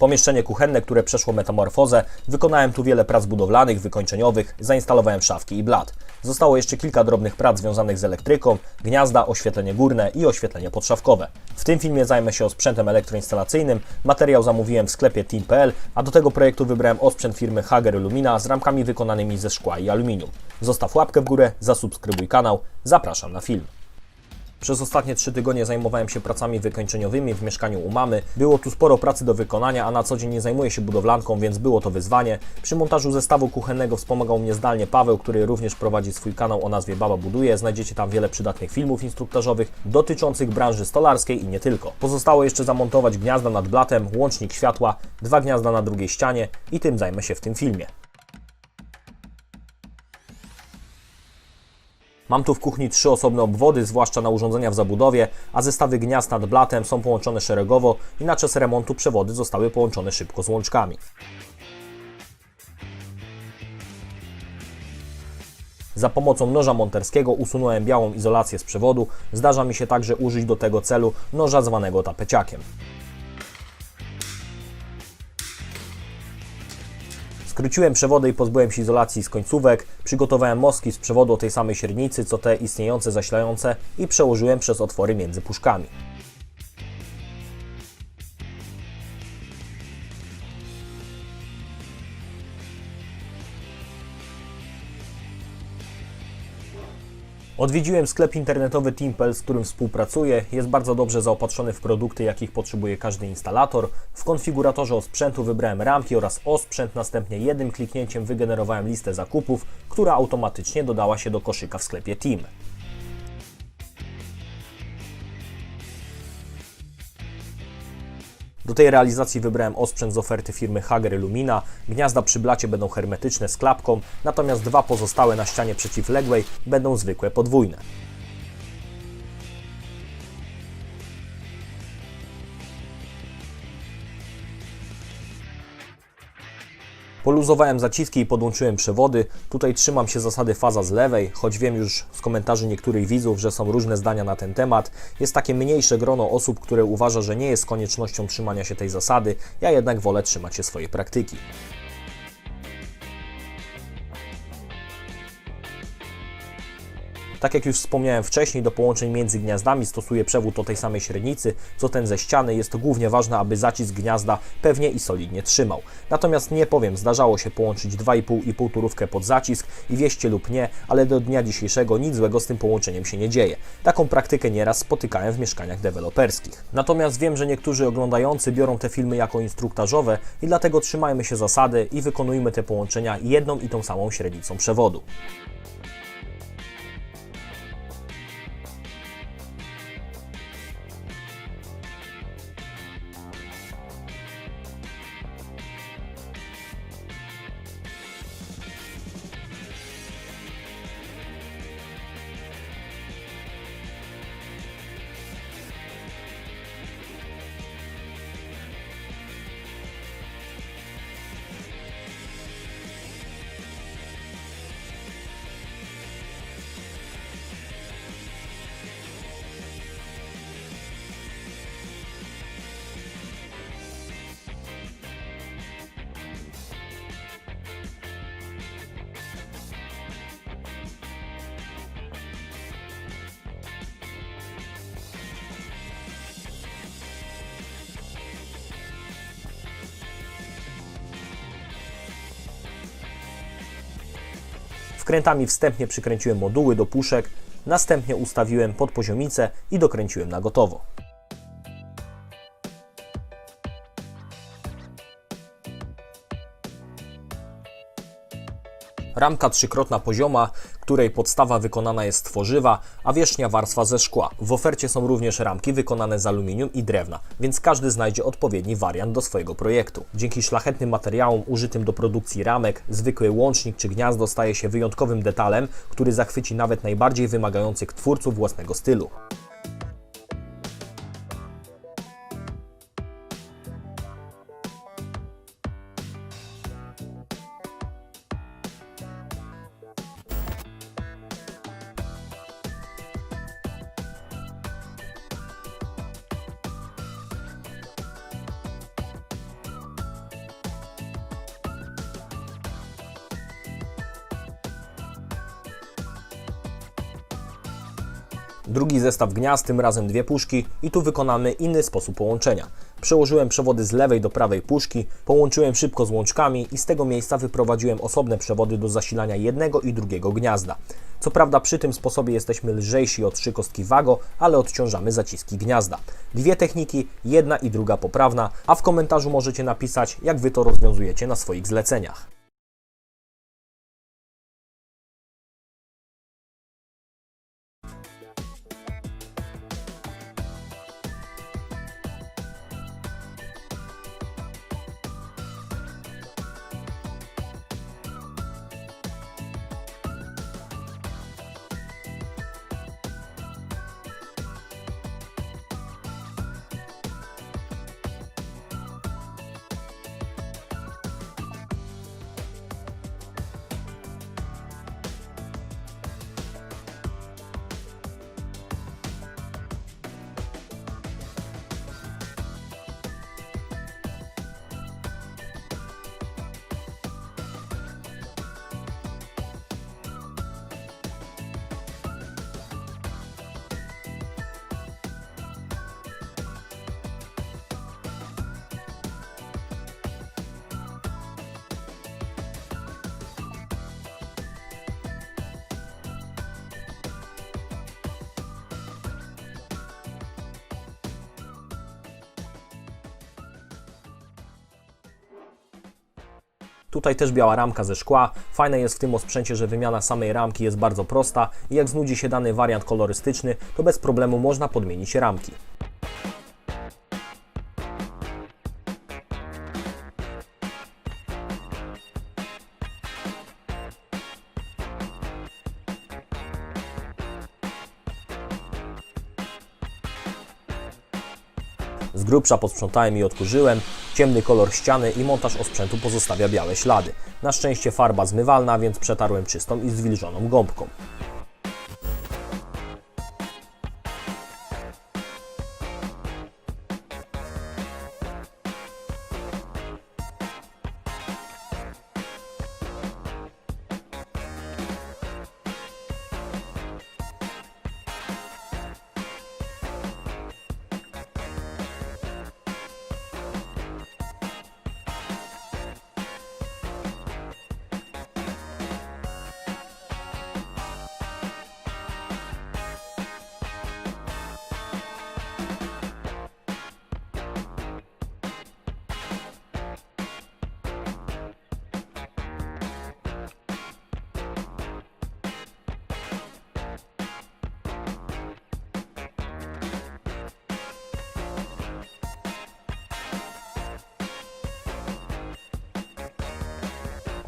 Pomieszczenie kuchenne, które przeszło metamorfozę, wykonałem tu wiele prac budowlanych, wykończeniowych, zainstalowałem szafki i blat. Zostało jeszcze kilka drobnych prac związanych z elektryką, gniazda, oświetlenie górne i oświetlenie podszafkowe. W tym filmie zajmę się osprzętem elektroinstalacyjnym, materiał zamówiłem w sklepie team.pl, a do tego projektu wybrałem osprzęt firmy Hager Lumina z ramkami wykonanymi ze szkła i aluminium. Zostaw łapkę w górę, zasubskrybuj kanał, zapraszam na film. Przez ostatnie trzy tygodnie zajmowałem się pracami wykończeniowymi w mieszkaniu u mamy. Było tu sporo pracy do wykonania, a na co dzień nie zajmuję się budowlanką, więc było to wyzwanie. Przy montażu zestawu kuchennego wspomagał mnie zdalnie Paweł, który również prowadzi swój kanał o nazwie Baba Buduje. Znajdziecie tam wiele przydatnych filmów instruktażowych dotyczących branży stolarskiej i nie tylko. Pozostało jeszcze zamontować gniazda nad blatem, łącznik światła, dwa gniazda na drugiej ścianie i tym zajmę się w tym filmie. Mam tu w kuchni trzy osobne obwody, zwłaszcza na urządzenia w zabudowie, a zestawy gniazd nad blatem są połączone szeregowo i na czas remontu przewody zostały połączone szybko z łączkami. Za pomocą noża monterskiego usunąłem białą izolację z przewodu. Zdarza mi się także użyć do tego celu noża zwanego tapeciakiem. Skróciłem przewody i pozbyłem się izolacji z końcówek, przygotowałem moski z przewodu o tej samej średnicy co te istniejące zasilające i przełożyłem przez otwory między puszkami. Odwiedziłem sklep internetowy Timpel, z którym współpracuję. Jest bardzo dobrze zaopatrzony w produkty, jakich potrzebuje każdy instalator. W konfiguratorze osprzętu wybrałem ramki oraz osprzęt, następnie jednym kliknięciem wygenerowałem listę zakupów, która automatycznie dodała się do koszyka w sklepie Team. Do tej realizacji wybrałem osprzęt z oferty firmy Hager Lumina. Gniazda przy blacie będą hermetyczne z klapką, natomiast dwa pozostałe na ścianie przeciwległej będą zwykłe podwójne. Poluzowałem zaciski i podłączyłem przewody. Tutaj trzymam się zasady faza z lewej, choć wiem już z komentarzy niektórych widzów, że są różne zdania na ten temat. Jest takie mniejsze grono osób, które uważa, że nie jest koniecznością trzymania się tej zasady. Ja jednak wolę trzymać się swojej praktyki. Tak jak już wspomniałem wcześniej, do połączeń między gniazdami stosuję przewód o tej samej średnicy, co ten ze ściany. Jest to głównie ważne, aby zacisk gniazda pewnie i solidnie trzymał. Natomiast nie powiem, zdarzało się połączyć 2,5 i półturówkę pod zacisk i wieście lub nie, ale do dnia dzisiejszego nic złego z tym połączeniem się nie dzieje. Taką praktykę nieraz spotykałem w mieszkaniach deweloperskich. Natomiast wiem, że niektórzy oglądający biorą te filmy jako instruktażowe i dlatego trzymajmy się zasady i wykonujmy te połączenia jedną i tą samą średnicą przewodu. Wkrętami wstępnie przykręciłem moduły do puszek, następnie ustawiłem pod poziomicę i dokręciłem na gotowo. Ramka trzykrotna pozioma, której podstawa wykonana jest z tworzywa, a wierzchnia warstwa ze szkła. W ofercie są również ramki wykonane z aluminium i drewna, więc każdy znajdzie odpowiedni wariant do swojego projektu. Dzięki szlachetnym materiałom użytym do produkcji ramek, zwykły łącznik czy gniazdo staje się wyjątkowym detalem, który zachwyci nawet najbardziej wymagających twórców własnego stylu. Drugi zestaw gniazd, tym razem dwie puszki i tu wykonamy inny sposób połączenia. Przełożyłem przewody z lewej do prawej puszki, połączyłem szybko z łączkami i z tego miejsca wyprowadziłem osobne przewody do zasilania jednego i drugiego gniazda. Co prawda przy tym sposobie jesteśmy lżejsi od trzy kostki wago, ale odciążamy zaciski gniazda. Dwie techniki, jedna i druga poprawna, a w komentarzu możecie napisać, jak Wy to rozwiązujecie na swoich zleceniach. Tutaj też biała ramka ze szkła. Fajne jest w tym osprzęcie, że wymiana samej ramki jest bardzo prosta i jak znudzi się dany wariant kolorystyczny, to bez problemu można podmienić ramki. Z grubsza posprzątałem i odkurzyłem. Ciemny kolor ściany i montaż osprzętu pozostawia białe ślady. Na szczęście farba zmywalna, więc przetarłem czystą i zwilżoną gąbką.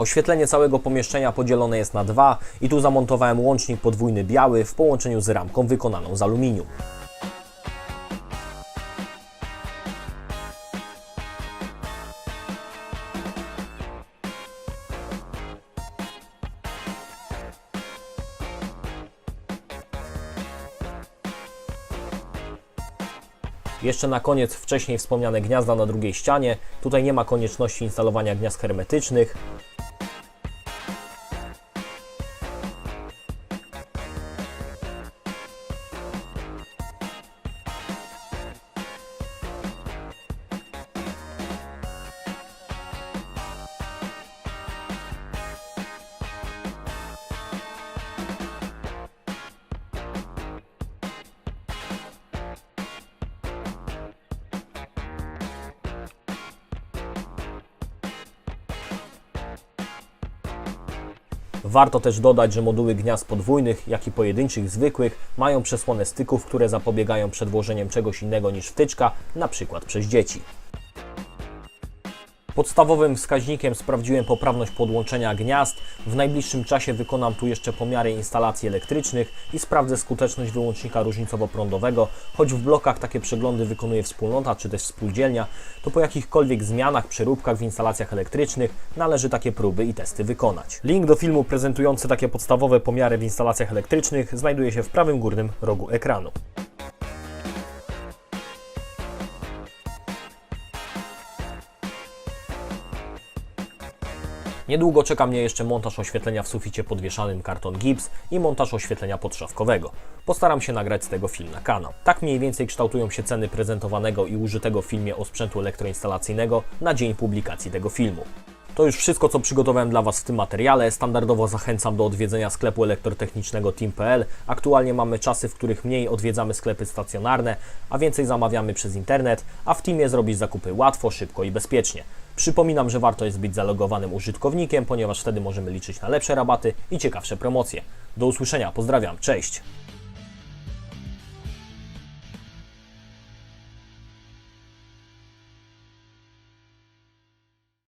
Oświetlenie całego pomieszczenia podzielone jest na dwa i tu zamontowałem łącznik podwójny biały w połączeniu z ramką wykonaną z aluminium. Jeszcze na koniec wcześniej wspomniane gniazda na drugiej ścianie. Tutaj nie ma konieczności instalowania gniazd hermetycznych. Warto też dodać, że moduły gniazd podwójnych, jak i pojedynczych zwykłych mają przesłonę styków, które zapobiegają przedłożeniem czegoś innego niż wtyczka, na przykład przez dzieci. Podstawowym wskaźnikiem sprawdziłem poprawność podłączenia gniazd. W najbliższym czasie wykonam tu jeszcze pomiary instalacji elektrycznych i sprawdzę skuteczność wyłącznika różnicowo-prądowego. Choć w blokach takie przeglądy wykonuje wspólnota czy też spółdzielnia, to po jakichkolwiek zmianach, przeróbkach w instalacjach elektrycznych należy takie próby i testy wykonać. Link do filmu prezentujący takie podstawowe pomiary w instalacjach elektrycznych znajduje się w prawym górnym rogu ekranu. Niedługo czeka mnie jeszcze montaż oświetlenia w suficie podwieszanym karton gips i montaż oświetlenia podszafkowego. Postaram się nagrać z tego film na kanał. Tak mniej więcej kształtują się ceny prezentowanego i użytego w filmie o sprzętu elektroinstalacyjnego na dzień publikacji tego filmu. To już wszystko, co przygotowałem dla Was w tym materiale. Standardowo zachęcam do odwiedzenia sklepu elektrotechnicznego team.pl. Aktualnie mamy czasy, w których mniej odwiedzamy sklepy stacjonarne, a więcej zamawiamy przez internet, a w Teamie zrobić zakupy łatwo, szybko i bezpiecznie. Przypominam, że warto jest być zalogowanym użytkownikiem, ponieważ wtedy możemy liczyć na lepsze rabaty i ciekawsze promocje. Do usłyszenia, pozdrawiam, cześć!